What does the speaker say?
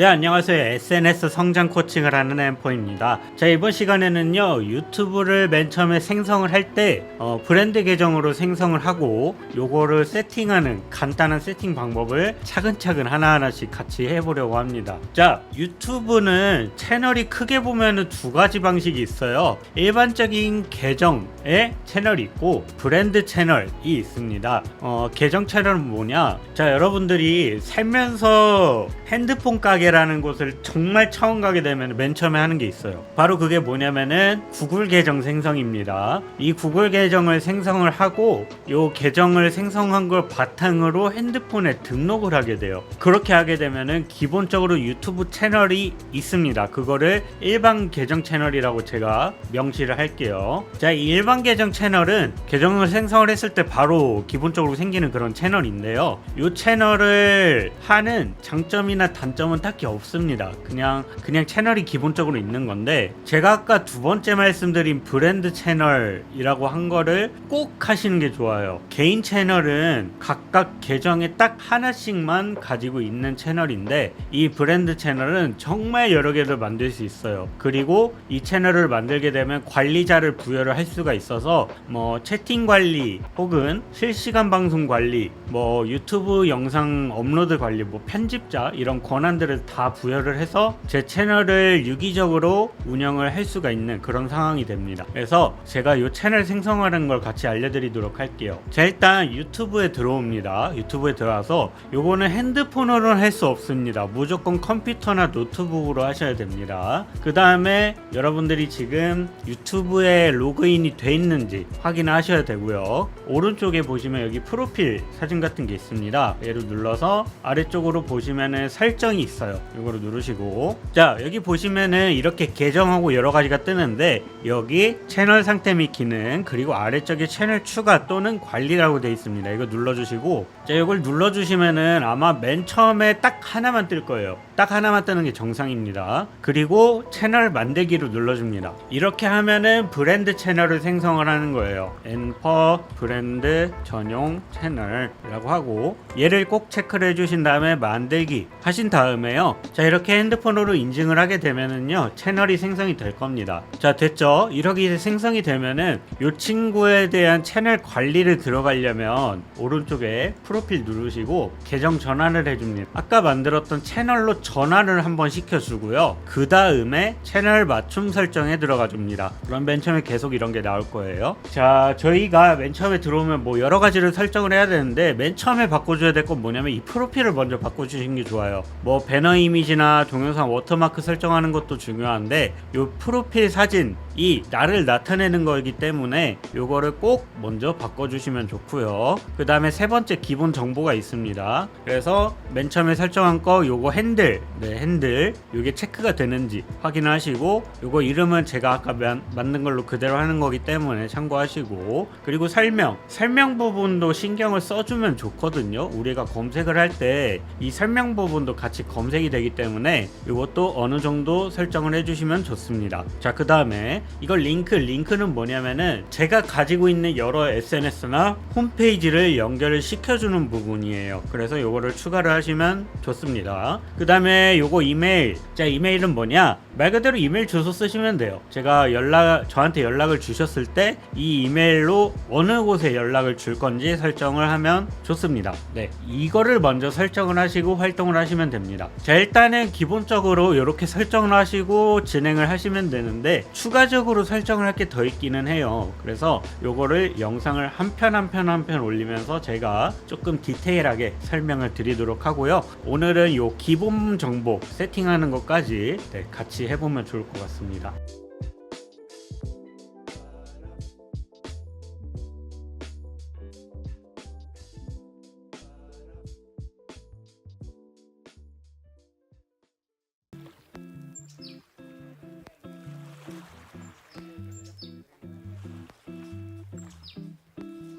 네 안녕하세요. SNS 성장 코칭을 하는 엠포입니다. 자 이번 시간에는요 유튜브를 맨 처음에 생성을 할때 어, 브랜드 계정으로 생성을 하고 요거를 세팅하는 간단한 세팅 방법을 차근차근 하나하나씩 같이 해보려고 합니다. 자 유튜브는 채널이 크게 보면은 두 가지 방식이 있어요. 일반적인 계정의 채널이 있고 브랜드 채널이 있습니다. 어, 계정 채널은 뭐냐? 자 여러분들이 살면서 핸드폰 가게 라는 곳을 정말 처음 가게 되면 맨 처음에 하는 게 있어요. 바로 그게 뭐냐면은 구글 계정 생성입니다. 이 구글 계정을 생성을 하고 요 계정을 생성한 걸 바탕으로 핸드폰에 등록을 하게 돼요. 그렇게 하게 되면은 기본적으로 유튜브 채널이 있습니다. 그거를 일반 계정 채널이라고 제가 명시를 할게요. 자, 이 일반 계정 채널은 계정을 생성을 했을 때 바로 기본적으로 생기는 그런 채널인데요. 이 채널을 하는 장점이나 단점은 딱히 없습니다. 그냥 그냥 채널이 기본적으로 있는 건데 제가 아까 두 번째 말씀드린 브랜드 채널이라고 한 거를 꼭 하시는 게 좋아요. 개인 채널은 각각 계정에 딱 하나씩만 가지고 있는 채널인데 이 브랜드 채널은 정말 여러 개를 만들 수 있어요. 그리고 이 채널을 만들게 되면 관리자를 부여를 할 수가 있어서 뭐 채팅 관리 혹은 실시간 방송 관리 뭐 유튜브 영상 업로드 관리 뭐 편집자 이런 권한들을 다 부여를 해서 제 채널을 유기적으로 운영을 할 수가 있는 그런 상황이 됩니다. 그래서 제가 이 채널 생성하는 걸 같이 알려드리도록 할게요. 자 일단 유튜브에 들어옵니다. 유튜브에 들어와서 요거는 핸드폰으로는 할 수 없습니다. 무조건 컴퓨터나 노트북으로 하셔야 됩니다. 그 다음에 여러분들이 지금 유튜브에 로그인이 돼 있는지 확인하셔야 되고요. 오른쪽에 보시면 여기 프로필 사진 같은 게 있습니다. 얘를 눌러서 아래쪽으로 보시면은 설정이 있어요. 이거를 누르시고 자 여기 보시면은 이렇게 계정하고 여러 가지가 뜨는데 여기 채널 상태 및 기능 그리고 아래쪽에 채널 추가 또는 관리라고 되어 있습니다. 이거 눌러주시고 자 이걸 눌러주시면은 아마 맨 처음에 딱 하나만 뜰 거예요. 딱 하나만 뜨는 게 정상입니다. 그리고 채널 만들기로 눌러줍니다. 이렇게 하면은 브랜드 채널을 생성을 하는 거예요. 엔퍼 브랜드 전용 채널이라고 하고 얘를 꼭 체크를 해주신 다음에 만들기 하신 다음에요. 자 이렇게 핸드폰으로 인증을 하게 되면은요 채널이 생성이 될 겁니다. 자 됐죠? 이렇게 생성이 되면은 이 친구에 대한 채널 관리를 들어가려면 오른쪽에 프로필 누르시고 계정 전환을 해줍니다. 아까 만들었던 채널로 전환을 한번 시켜주고요. 그 다음에 채널 맞춤 설정에 들어가 줍니다. 그럼 맨 처음에 계속 이런 게 나올 거예요. 자 저희가 맨 처음에 들어오면 뭐 여러 가지를 설정을 해야 되는데 맨 처음에 바꿔줘야 될 건 뭐냐면 이 프로필을 먼저 바꿔주시는 게 좋아요. 뭐 배너 이미지나 동영상 워터마크 설정하는 것도 중요한데 이 프로필 사진이 나를 나타내는 거이기 때문에 요거를 꼭 먼저 바꿔주시면 좋고요. 그 다음에 세 번째 기본 정보가 있습니다. 그래서 맨 처음에 설정한 거 요거 핸들, 네 핸들 요게 체크가 되는지 확인하시고 요거 이름은 제가 아까 만, 만든 걸로 그대로 하는 거기 때문에 참고하시고 그리고 설명, 설명 부분도 신경을 써주면 좋거든요. 우리가 검색을 할 때 이 설명 부분도 같이 검색 이 되기 때문에 이것도 어느 정도 설정을 해주시면 좋습니다. 자, 그 다음에 이걸 링크, 링크는 뭐냐면은 제가 가지고 있는 여러 SNS나 홈페이지를 연결을 시켜주는 부분이에요. 그래서 이거를 추가를 하시면 좋습니다. 그 다음에 요거 이메일. 자, 이메일은 뭐냐? 말 그대로 이메일 주소 쓰시면 돼요. 제가 연락, 저한테 연락을 주셨을 때 이 이메일로 어느 곳에 연락을 줄 건지 설정을 하면 좋습니다. 네. 이거를 먼저 설정을 하시고 활동을 하시면 됩니다. 자, 일단은 기본적으로 이렇게 설정을 하시고 진행을 하시면 되는데 추가적으로 설정을 할 게 더 있기는 해요. 그래서 요거를 영상을 한 편 한 편 한 편 올리면서 제가 조금 디테일하게 설명을 드리도록 하고요. 오늘은 요 기본 정보 세팅하는 것까지 네, 같이 해보면 좋을 것 같습니다.